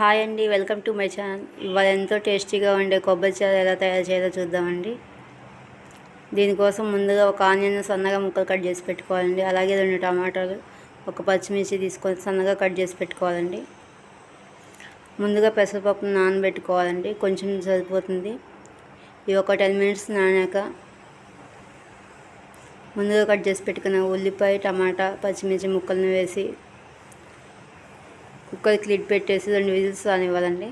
Hi అండి welcome to my channel. ఇవాళ ఎంతో టేస్టీగా ఉండే కొబ్బరి చారు ఎలా తయారు చేయాలో చూద్దామండి. దీనికోసం ముందుగా ఒక ఆనియన్ సన్నగా ముక్కలు కట్ చేసి పెట్టుకోవాలండి. అలాగే రెండు టమాటాలు ఒక పచ్చిమిర్చి తీసుకొని సన్నగా కట్ చేసి పెట్టుకోవాలండి. ముందుగా పెసరపప్పును నానబెట్టుకోవాలండి. కొంచెం సరిపోతుంది. ఇవి ఒక టెన్ మినిట్స్ నానాక ముందుగా కట్ చేసి పెట్టుకున్న ఉల్లిపాయ టమాటా పచ్చిమిర్చి ముక్కలను వేసి కుక్కర్కి లిడ్ పెట్టేసి రెండు విజిల్స్ రానివ్వాలండి.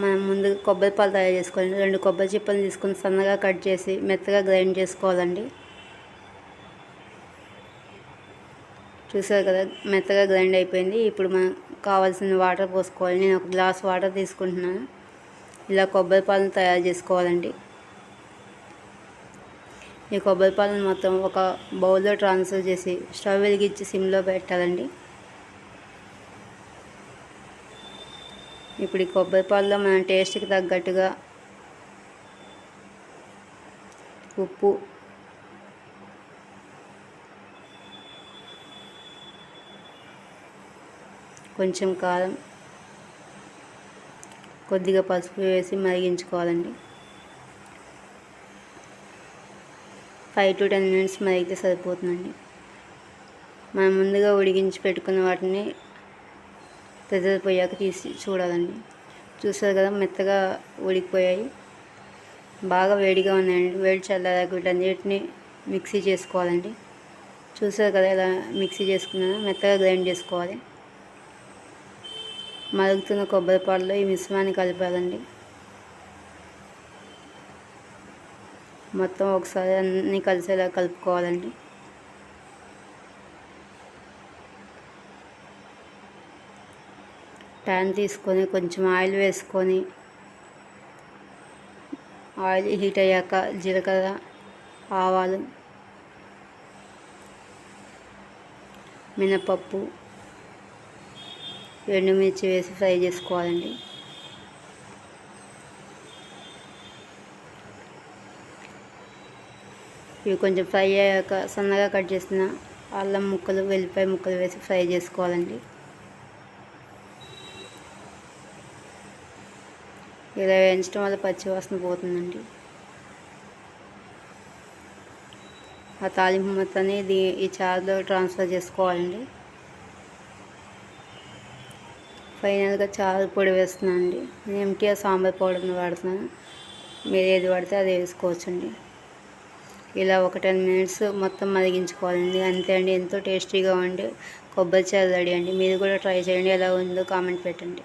మనం ముందు కొబ్బరి పాలు తయారు చేసుకోవాలి. రెండు కొబ్బరి చిప్పలు తీసుకొని సన్నగా కట్ చేసి మెత్తగా గ్రైండ్ చేసుకోవాలండి. చూసారు కదా మెత్తగా గ్రైండ్ అయిపోయింది. ఇప్పుడు మనం కావాల్సిన వాటర్ పోసుకోవాలి. నేను ఒక గ్లాస్ వాటర్ తీసుకుంటున్నాను. ఇలా కొబ్బరి పాలను తయారు చేసుకోవాలండి. ఈ కొబ్బరి పాలను మొత్తం ఒక బౌల్లో ట్రాన్స్ఫర్ చేసి స్టవ్ వెలిగించి సిమ్లో పెట్టాలండి. ఇప్పుడు ఈ కొబ్బరి పాలలో మన టేస్ట్కి తగ్గట్టుగా ఉప్పు కొంచెం కారం కొద్దిగా పసుపు వేసి మరిగించుకోవాలండి. ఫైవ్ టు టెన్ మినిట్స్ మరిగితే సరిపోతుందండి. మనం ముందుగా ఉడికించి పెట్టుకున్న వాటిని ప్రెజర్ పోయాక తీసి చూడాలండి. చూసారు కదా మెత్తగా ఉడికిపోయాయి. బాగా వేడిగా ఉన్నాయండి. వేడి చల్లారాక వీటన్నిటిని మిక్సీ చేసుకోవాలండి. చూసారు కదా ఇలా మిక్సీ చేసుకున్నాను మెత్తగా గ్రైండ్ చేసుకోవాలి. మరుగుతున్న కొబ్బరి పాలలో ఈ మిశ్రమాన్ని కలపాలండి. మొత్తం ఒకసారి అన్నీ కలిసేలా కలుపుకోవాలండి. ప్యాన్ తీసుకొని కొంచెం ఆయిల్ వేసుకొని ఆయిల్ హీట్ అయ్యాక జీలకర్ర ఆవాలు మినపప్పు ఎండుమిర్చి వేసి ఫ్రై చేసుకోవాలండి. ఇవి కొంచెం ఫ్రై అయ్యాక సన్నగా కట్ చేసిన అల్లం ముక్కలు వెల్లిపాయ ముక్కలు వేసి ఫ్రై చేసుకోవాలండి. ఇలా వేయించడం వల్ల పచ్చి వాసన పోతుందండి. ఆ తాలింపు మొత్తాన్ని దీ ఈ చారులో ట్రాన్స్ఫర్ చేసుకోవాలండి. ఫైనల్గా చారు పొడి వేస్తున్నాను అండి నేను ఎంటీఆర్ సాంబార్ పౌడర్ని వాడుతున్నాను. మీరు ఏది పడితే అది వేసుకోవచ్చండి. ఇలా ఒక టెన్ మినిట్స్ మొత్తం మరిగించుకోవాలండి. అంతే అండి. ఎంతో టేస్టీగా ఉండే కొబ్బరి చారు రెడీ అండి. మీరు కూడా ట్రై చేయండి. ఎలా ఉందో కామెంట్ పెట్టండి.